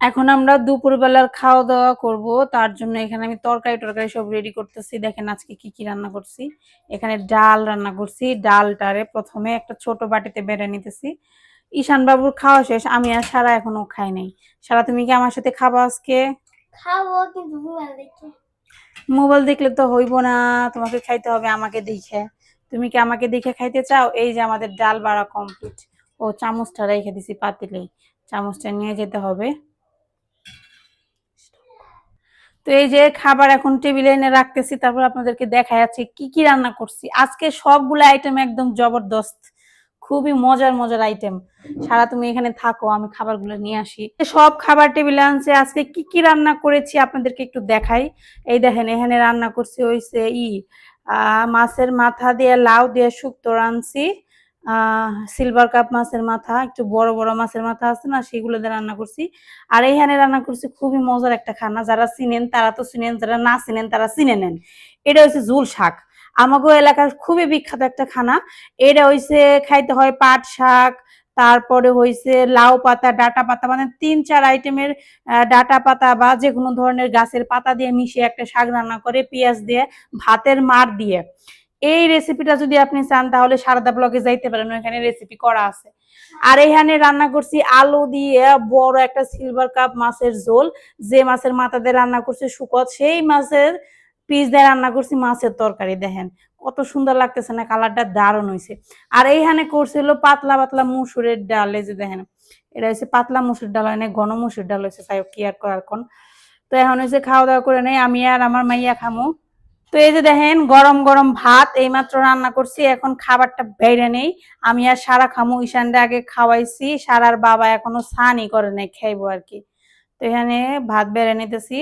এখন আমরা দুপুরবেলার খাওয়া দাওয়া করব। তার জন্য এখানে আমি তরকারি টরকারি সব রেডি করতেছি। দেখেন আজকে কি কি রান্না করছি। এখানে ডাল রান্না করছি। ডালটারে প্রথমে একটা ছোট বাটিতে বেড়ে নিতেছি। ঈশান বাবুর খাওয়া শেষ। আমি আর সারা এখনও খাই নাই। সারা তুমি কি আমার সাথে খাব আজকে? খাব কিন্তু মোবাইল দেখে। মোবাইল দেখলে তো হইব না। তোমাকে খাইতে হবে আমাকে দেখে। তুমি কি আমাকে দেখে খাইতে চাও? এই যে আমাদের ডাল বাড়া কমপ্লিট ও চামচটা রেখে দিছি পাতিলেই চামচটা নিয়ে যেতে হবে। তো এই যে খাবার এখন টেবিলে এনে রাখতেছি, তারপর আপনাদেরকে দেখা যাচ্ছে কি কি রান্না করছি। আজকে সবগুলো আইটেম একদম জবরদস্ত, খুবই মজার মজার আইটেম সারা তুমি এখানে থাকো, আমি খাবারগুলো নিয়ে আসি। সব খাবার টেবিলে আনছে, আজকে কি কি রান্না করেছি আপনাদেরকে একটু দেখাই। এই দেখেন, এখানে রান্না করছি হইছে ই মাছের মাথা দিয়ে, লাউ দিয়ে শুক্তো আহ সিলভার কাপ মাছের মাথা, একটু বড় বড় মাছের মাথা আছে না সেগুলো দিয়ে রান্না করছি। আর এইখানে রান্না করছি খুবই মজার একটা খানা, যারা চিনেন তারা তো চিনেন, যারা না চিনেন তারা চিনে নেন। এটা হচ্ছে ঝুল শাক। আমাগো এলাকার খুবই বিখ্যাত একটা খানা। এটা হইছে খাইতে হয় পাট শাক, তারপরে হইছে লাউ পাতা, ডাটা পাতা মানে তিন চার আইটেমের ডাটা পাতা বা যে কোনো ধরনের গাছের পাতা দিয়ে মিশিয়ে একটা শাক রান্না করে, পেঁয়াজ দিয়ে, ভাতের মার দিয়ে। এই রেসিপিটা যদি আপনি চান, তাহলে সারদা ব্লগে যাইতে পারেন ওখানে রেসিপি করা আছে। আর এখানে রান্না করছি আলু দিয়ে বড় একটা সিলভার কাপ মাছের ঝোল। যে মাছের মাথা দিয়ে রান্না করছি শুকত সেই মাছের পিস দিয়ে রান্না করছি মাছের তরকারি। দেখেন, কত সুন্দর লাগতেছে না কালারটা দারুণ হয়েছে আর এইখানে করছিল পাতলা পাতলা মুসুরের ডাল। এই যে দেখেন, এটা হচ্ছে পাতলা মুসুর ডাল হয় না ঘন মুসুর ডাল হয়েছে তাই কি আর করার কোন। তো এখন হচ্ছে খাওয়া দাওয়া করে নেই, আমি আর আমার মাইয়া খামু। তো এই যে দেখেন, গরম গরম ভাত এইমাত্র রান্না করছি, এখন খাবারটা বেড়ে নেই। আমি আর সারা খামু ঈশানটা আগে খাওয়াইছি, সারার বাবা এখনও স্নানই করে নাই খাইবো আর কি। তো এখানে ভাত বেড়ে নিতেছি।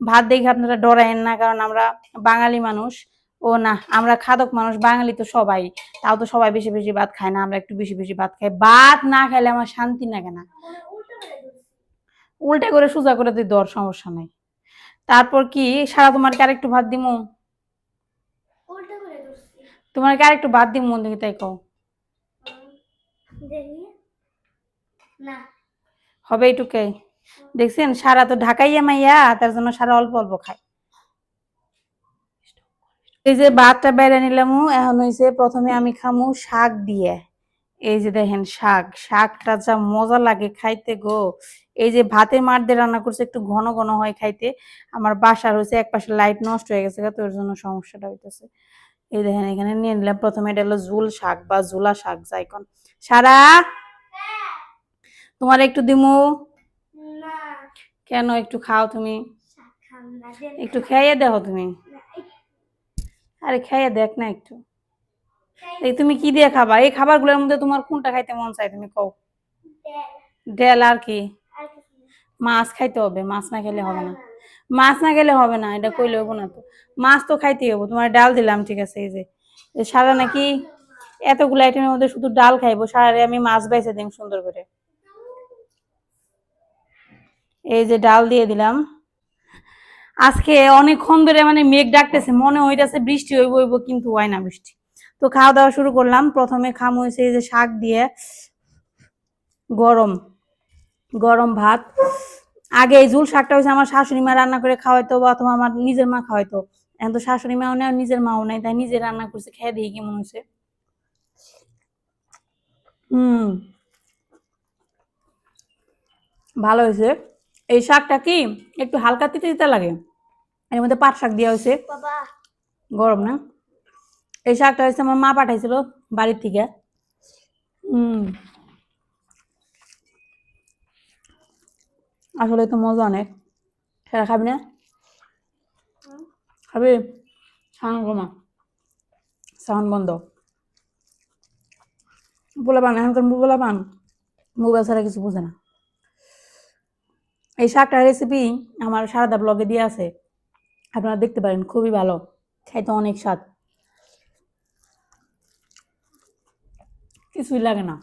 ভাত দেখে আপনারা ডরায়েন না, কারণ আমরা বাঙালি মানুষ। ও না, আমরা খাদক মানুষ, বাঙালি তো সবাই। তাও তো সবাই বেশি বেশি ভাত খায় না, আমরা একটু বেশি বেশি ভাত খাই। ভাত না খাইলে আমার শান্তি না। উল্টে করে সোজা করে দিই দর সমস্যা নাই। তারপর কি, সারা তোমার কি আরেকটু ভাত দিমু? তোমার কি আরেকটু ভাত দিমু দেখি তাই কও। না। হবে এইটুকে। দেখছেন সারা তো ঢাকাইয়া মাইয়া তার জন্য সারা অল্প অল্প খায়। এই যে ভাতটা বেড়ে নিলাম এখন হইছে প্রথমে আমি খামু শাক দিয়ে। এই যে দেখেন শাক শাকটা যা মজা লাগে খাইতে গো। এই যে ভাতের মার দিয়ে রান্না করছে একটু ঘন ঘন হয় খাইতে। আমার বাসার হয়েছে এক পাশে লাইট নষ্ট হয়ে গেছে তো ওর জন্য সমস্যাটা হইতেছে। এই দেখেন এখানে নিয়ে নিলাম। প্রথমে এটা হলো ঝুল শাক বা ঝুলা শাক যাইকন সারা তোমার একটু দিমু? কেন একটু খাও তুমি? একটু খেয়ে দেখো তুমি। আরে খেয়ে দেখ না একটু। এই তুমি কি দিয়ে খাবা? এই খাবারগুলোর মধ্যে তোমার কোনটা খাইতে মন চাই তুমি কও। ডেল আর কি। মাছ খাইতে হবে মাছ না খেলে হবে না। মাছ না গেলে হবে না, এটা কইলে হব না তো। মাছ তো খাইতেই হব তোমার ডাল দিলাম, ঠিক আছে, এই যে। সারা নাকি এতগুলো আইটেমের মধ্যে শুধু ডাল খাইবো, সারারে আমি মাছ বাইছে দিম, সুন্দর করে। এই যে ডাল দিয়ে দিলাম। আজকে অনেকক্ষণ ধরে মানে মেঘ ডাকতেছে, মনে হইতেছে বৃষ্টি হইব হইব, কিন্তু হয় না বৃষ্টি। তো খাওয়া দাওয়া শুরু করলাম, প্রথমে খাম হয়েছে এই যে শাক দিয়ে গরম গরম ভাত। আগে এই ঝুল শাকটা হয়েছে আমার শাশুড়ি মা রান্না করে খাওয়াইতো বা অথবা আমার নিজের মা খাওয়াইতো। এখন তো শাশুড়ি মাও নেই নিজের মাও নেই তাই নিজে রান্না করছে খেয়ে দিই কেমন হয়েছে। হুম। ভালো হয়েছে। এই শাকটা কি একটু হালকা তিতে তিতে লাগে? এর মধ্যে পাট শাক দেওয়া হয়েছে। গরম না? এই শাকটা হচ্ছে আমার মা পাঠাইছিল বাড়ির থেকে। হুম। আসলে তো মজা অনেক। সেটা খাবি না? খাবি? সাউন্ড কমা সাউন্ড বন্ধ। পান এখনকার পান মোবাইল ছাড়া কিছু বোঝে না। এই শাকটার রেসিপি আমার সারদা ব্লগে দিয়ে আছে। আপনারা দেখতে পারেন, খুবই ভালো। খাইতে অনেক স্বাদ। কিছুই লাগে না।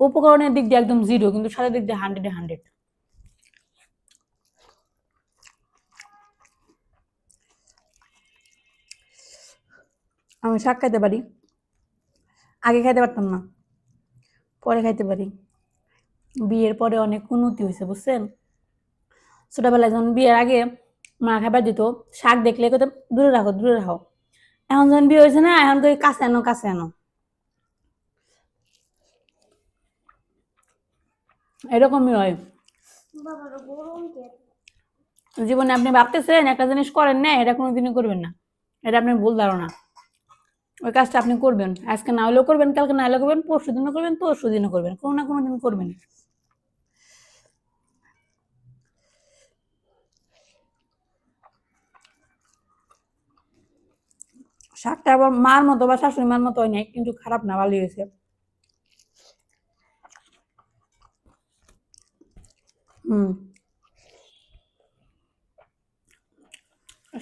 উপকরণের দিক দিয়ে একদম জিরো কিন্তু স্বাদের দিক দিয়ে হান্ড্রেডে হান্ড্রেড আমি শাক খাইতে পারি। আগে খাইতে পারতাম না। পরে খাইতে পারি। বিয়ের পরে অনেক উন্নতি হয়েছে, বুঝছেন? ছোটবেলায় যখন বিয়ের আগে মা খাবার দিত, শাক দেখলে কত দূরে রাখো দূরে রাখো। এখন যখন বিয়ে হয়েছে না, এখন কই কাছে আনো কাছে আনো। এরকমই হয়। জীবনে আপনি ভাবতেছেন একটা জিনিস করেন না এটা কোনোদিনই করবেন না। এটা আপনি ভুল ধারণা। ওই কাজটা আপনি করবেন। আজকে না হলেও করবেন কালকে না হলেও করবেন পরশু দিনও করবেন পরশু দিনও করবেন। কোনো না কোনো দিন করবেন। শাকটা আবার মার মতো বা শাশুড়ি মার মতো হয় কিন্তু খারাপ না ভালোই হয়েছে।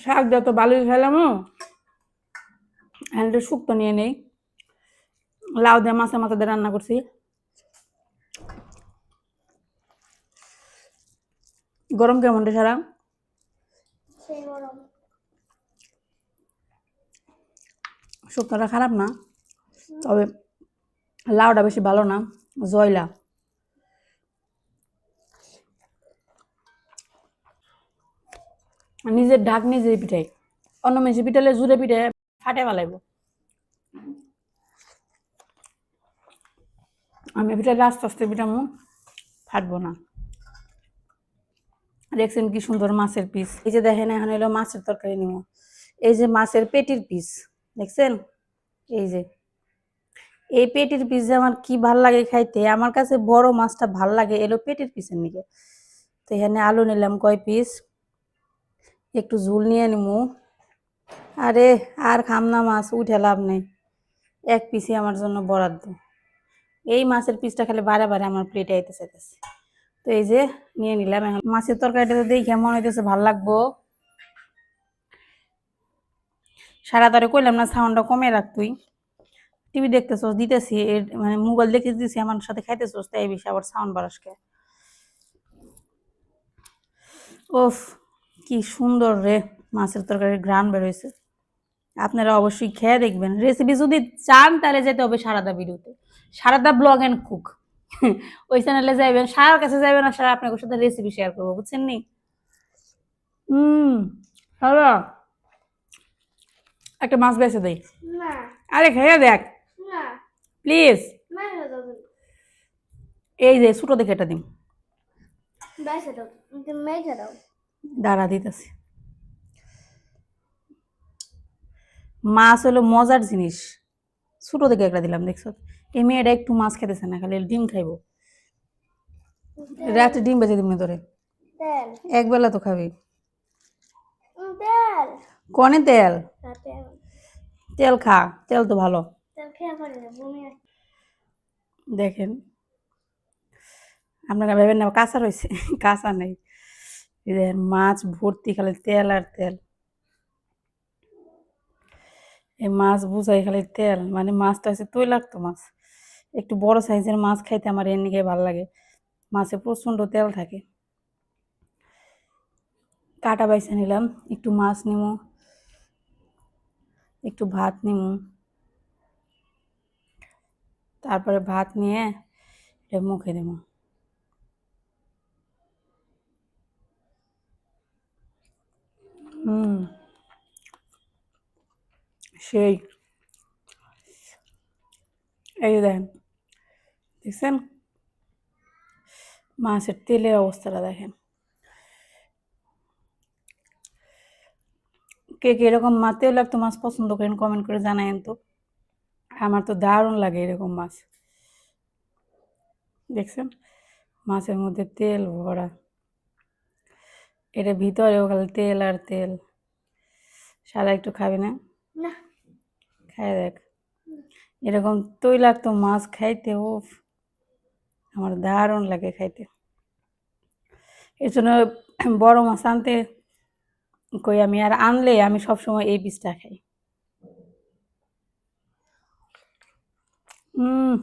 শাক যত ভালোই খেলাম হ্যান্ডেল শুক্তো নিয়ে নেই। লাউ দিয়ে মাছের মাথা দিয়ে রান্না করছি। গরম কেমন রে সারা? শুক্তোটা খারাপ না তবে লাউটা বেশি ভালো না জয়লা। নিজের ঢাক নিজেই পিঠাই অন্য মেশি পিঠালে জুড়ে পিঠে ফাটে ফেলাইব। আমি পিঠালে আস্তে আস্তে পিঠামো, ফাটবো না। দেখছেন কি সুন্দর মাছের পিস। এই যে দেখেন, এখন হলো মাছের তরকারি নিব এই যে মাছের পেটির পিস, দেখছেন? এই যে। এই পেটির পিস যে আমার কি ভালো লাগে খাইতে, আমার কাছে বড় মাছটা ভালো লাগে, এলো পেটির পিসের নিকে। তো এখানে আলু নিলাম কয় পিস একটু ঝুল নিয়ে নিমু। আরে, আর খাম না মাছ, উঠে লাভ নেই। এক পিসি আমার জন্য বরাদ্দ। এই মাছের পিসটা খালি বারে বারে আমার প্লেটে আইতে চাইতেছে। তো এই যে, নিয়ে নিলাম এখন। মাছের তরকারিটা তো দেখে মনে হইতেছে ভালো লাগবো। সারা তারে কইলাম না সাউন্ডটা কমে রাখ তুই। টিভি দেখতেছস, দিতেছি। মানে মোবাইল দেখতে দিতেছি আমার সাথে খাইতেছস, তাই বেশি আবার সাউন্ড বাড়াসকে ওফ কি সুন্দর রে মাছের তরকারির গ্রান বেরোইছে। আপনারা অবশ্যই খেয়ে দেখবেন। রেসিপি যদি চান তাহলে যেতে হবে সারাদা ভিডিওতে। সারাদা ব্লগ অ্যান্ড কুক ওই চ্যানেলে যাইবেন সারার কাছে যাইবেন আর সারা আপনাদের সাথে রেসিপি শেয়ার করব বুঝছেন নি? হুম সারা একটা মাছ বেছে দেই। আরে খেয়ে দেখ। প্লিজ এই যে ছোটো দেখে এটা দিন দাও। দাঁড়া দিতেছি। মাছ হলো মজার জিনিস। ছোটো থেকে একটা দিলাম দেখছ? এই মেয়েটা একটু মাছ খেতেছে না খালি ডিম খাইবো। রাতে ডিম বেঁচে দিবনি তোরে? তেল। এক বেলা তো খাবি। কনে তেল? তেল। খা তেল তো ভালো। দেখেন। আপনারা ভেবেন না কাঁচা রয়েছে কাঁচা নেই। এই মাছ ভর্তি খালি তেল আর তেল। এই মাছ বুঝাই খালি তেল মানে মাছটা হচ্ছে তৈলাক্ত মাছ। একটু বড় সাইজের মাছ খাইতে আমার এর ভালো লাগে। মাছে প্রচণ্ড তেল থাকে। কাটা বাইছে নিলাম, একটু মাছ নিমু, একটু ভাত নিমু। তারপরে ভাত নিয়ে এটা মুখে দেব। হুম, সেই। এই দেখেন, দেখছেন? মাছের তেলের অবস্থাটা দেখেন। কে কে এরকম মা তেল লাগতো মাছ পছন্দ করেন কমেন্ট করে জানায়েন তো। আমার তো দারুণ লাগে এরকম মাছ। দেখছেন? মাছের মধ্যে তেল ভরা। এটা ভিতরেও খালি তেল আর তেল। সারা একটু খাবি না? না। খাই দেখ। এরকম তৈলাক্ত মাছ খাইতে ও আমার দারুণ লাগে খাইতে। এর জন্য বড় মাছ আনতে কই আমি আর আনলে আমি সবসময় এই পিসটা খাই। হুম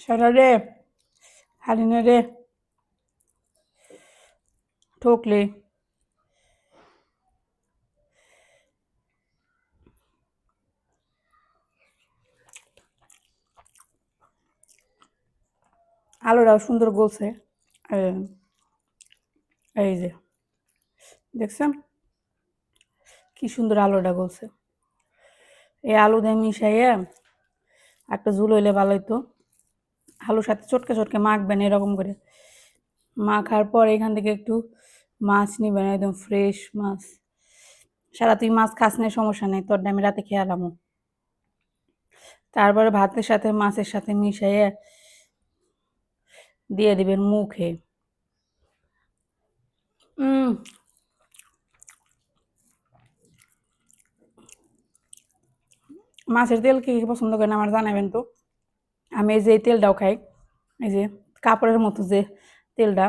সারা রে হারিনে রে ঠকলে আলুটাও সুন্দর গলছে। এই যে, দেখছেন? কি সুন্দর আলোটা গলছে। এই আলু দিয়ে মিশাইয়া একটা ঝুল হইলে ভালো হইতো। আলুর সাথে চটকে চটকে মাখবেন এরকম করে। মাখার পর এখান থেকে একটু মাছ নিবেন, একদম ফ্রেশ মাছ। সারা তুই মাছ খাস নাই, সমস্যা নেই। তোর আমি রাতে খেয়ালামও তারপরে ভাতের সাথে, মাছের সাথে মিশাইয়ে দিয়ে দিবেন মুখে। মাছের তেল কি পছন্দ করেন আমার জানাবেন তো? আমি এই যে তেলটাও খাই, এই যে কাপড়ের মতো যে তেলটা।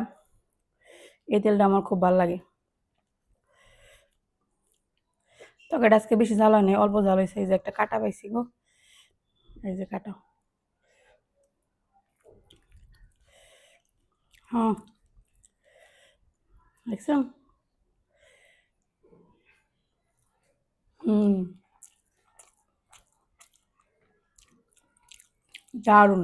এই তেলটা আমার খুব ভালো লাগে। তরকারিটা আজকে বেশি ঝাল হয় নাই অল্প ঝাল হয়েছে, এই যে একটা কাটা পাইছি গো। এই যে কাটা। হ্যাঁ। দেখছেন? হুম। দারুণ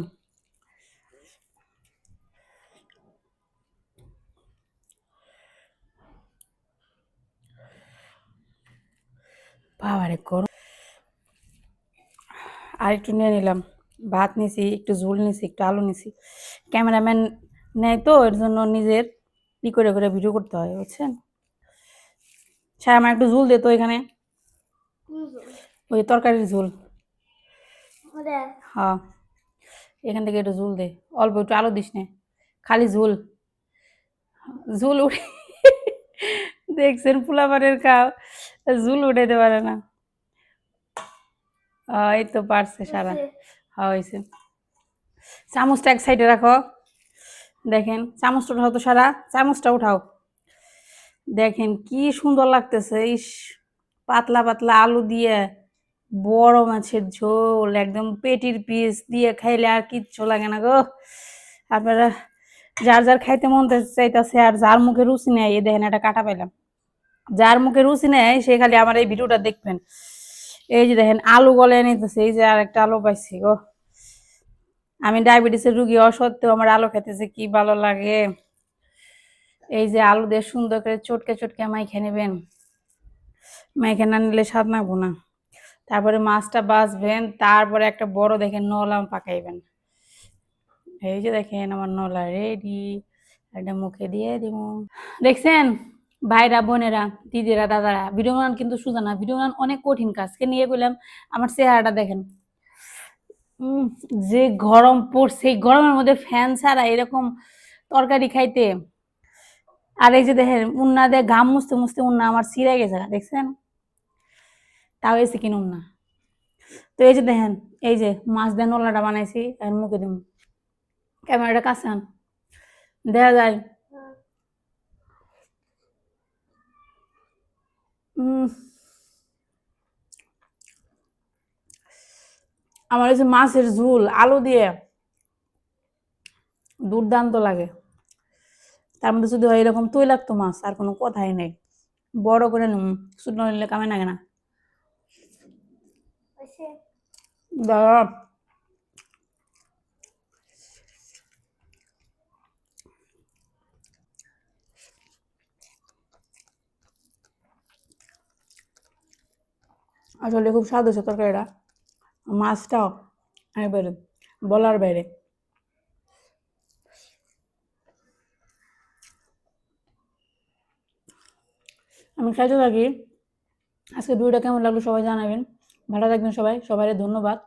বাবারে গরম আর একটু নিয়ে নিলাম। ভাত নিছি একটু ঝোল নিছি একটু আলু নিছি। ক্যামেরাম্যান নেয় তো এর জন্য নিজের ই করে করে ভিডিও করতে হয় বুঝছেন? স্যার আমার একটু ঝোল দে তো এখানে। ওই তরকারির ঝোল। হ্যাঁ। এখান থেকে একটু ঝোল দে। অল্প একটু আলু দিস নে। খালি ঝোল। ঝোল উঠে দেখছেন পোলাপানের কাউ ঝুল উঠাইতে পারে না। এই তো পারছে সারা। হ্যাঁ হয়েছে। চামচটা এক সাইডে রাখো। দেখেন চামচটা উঠাও তো সারা। চামচটা উঠাও। দেখেন কি সুন্দর লাগতেছে। ইস পাতলা পাতলা আলু দিয়ে বড় মাছের ঝোল একদম পেটির পিস দিয়ে খাইলে আর কিচ্ছু লাগে না গো। আপনারা যার যার খাইতে মন চাইতেছে আর যার মুখে রুচি নেই এই দেখেন একটা কাটা পাইলাম। যার মুখে রুচি নেই সে খালি আমার এই ভিডিওটা দেখবেন। এই যে দেখেন, আলু গলে নিতেছে, এই যে আর একটা আলু পাইছি গো। আমি ডায়াবেটিসের রুগী হওয়া সত্ত্বেও আমার আলু খেতেছে, কি ভালো লাগে। এই যে আলু দিয়ে সুন্দর করে চটকে চটকে মাইখে নেবেন। মাইখে না নিলে স্বাদ নাগবো না। তারপরে মাছটা বাছবেন তারপরে একটা বড় দেখেন নলাম পাকাইবেন। এই যে দেখেন আমার নলা রেডি একটা মুখে দিয়ে দিব। দেখছেন? ভাইরা, বোনেরা, দিদিরা, দাদারা, ভিডিও বানান কিন্তু সোজা না, ভিডিও বানান অনেক কঠিন কাজ। কে নিয়ে গেলাম আমার চেহারাটা দেখেন। যে গরম পড়ছে এই গরমের মধ্যে ফ্যান ছাড়া এরকম তরকারি খাইতে। আর এই যে দেখেন, উন্না দিয়ে ঘাম মুছতে মুছতে উন্না আমার ছিঁড়ে গেছে, দেখছেন? তাও এসে কিনুন না তো এই যে দেখেন, এই যে মাছ দেন নলাটা বানাইছি, আর মুখে দিন ক্যামেরাটা কাছে দেখা যায় আমার এই যে মাছের ঝোল আলু দিয়ে দুর্দান্ত লাগে। তার মধ্যে যদি হয় এরকম তৈলাক্ত মাছ আর কোনো কথাই নেই। বড় করে নুন শুকনো নিলে কামে লাগে না। ওইসে আসলে খুব স্বাদ হয়েছে তরকারিটা মাছটাও একবারে বলার বাইরে। আমি খাইতে থাকি। আজকে ভিডিওটা কেমন লাগল সবাই জানাবেন। ভালো থাকবেন সবাই। সবাই ধন্যবাদ।